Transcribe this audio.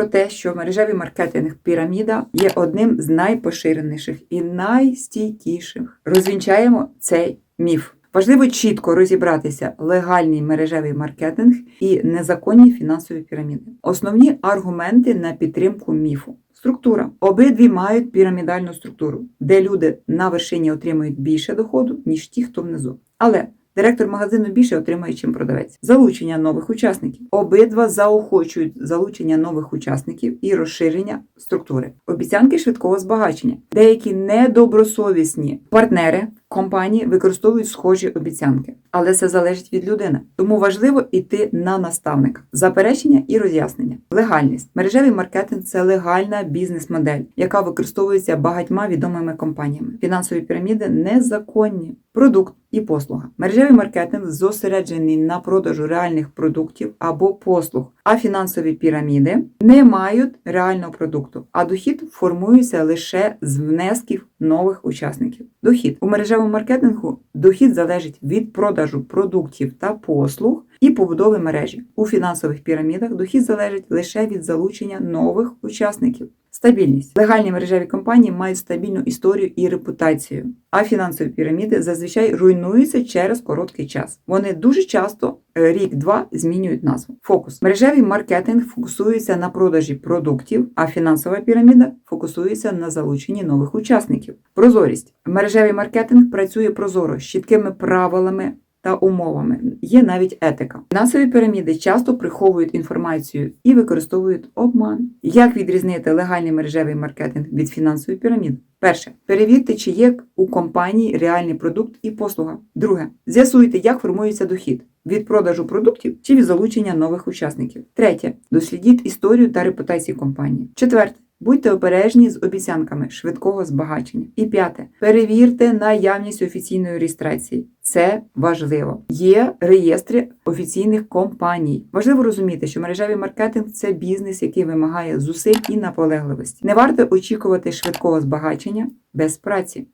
про те, що мережевий маркетинг піраміда є одним з найпоширеніших і найстійкіших. Розвінчаємо цей міф. Важливо чітко розібратися легальний мережевий маркетинг і незаконні фінансові піраміди. Основні аргументи на підтримку міфу. Структура. Обидві мають пірамідальну структуру, де люди на вершині отримують більше доходу, ніж ті, хто внизу. Але директор магазину більше отримає, чим продавець. Залучення нових учасників. Обидва заохочують залучення нових учасників і розширення структури. Обіцянки швидкого збагачення. Деякі недобросовісні партнери компанії використовують схожі обіцянки, але це залежить від людини. Тому важливо йти на наставника. Заперечення і роз'яснення. Легальність. Мережевий маркетинг це легальна бізнес-модель, яка використовується багатьма відомими компаніями. Фінансові піраміди незаконні. Продукт і послуга. Мережевий маркетинг зосереджений на продажу реальних продуктів або послуг, а фінансові піраміди не мають реального продукту, а дохід формується лише з внесків нових учасників. Дохід у мережевому маркетингу дохід залежить від продажу продуктів та послуг і побудови мережі. У фінансових пірамідах дохід залежить лише від залучення нових учасників. Стабільність. Легальні мережеві компанії мають стабільну історію і репутацію, а фінансові піраміди зазвичай руйнуються через короткий час. Вони дуже часто е, рік-два змінюють назву. Фокус. Мережевий маркетинг фокусується на продажі продуктів, а фінансова піраміда фокусується на залученні нових учасників. Прозорість. Мережевий маркетинг працює прозоро з чіткими правилами та умовами. Є навіть етика. Фінансові піраміди часто приховують інформацію і використовують обман. Як відрізнити легальний мережевий маркетинг від фінансової піраміди? Перше, перевірте, чи є у компанії реальний продукт і послуга. Друге, з'ясуйте, як формується дохід від продажу продуктів чи від залучення нових учасників. Третє, дослідіть історію та репутацію компанії. Четверте. Будьте обережні з обіцянками швидкого збагачення. І п'яте. Перевірте наявність офіційної реєстрації. Це важливо. Є реєстри офіційних компаній. Важливо розуміти, що мережевий маркетинг це бізнес, який вимагає зусиль і наполегливості. Не варто очікувати швидкого збагачення без праці.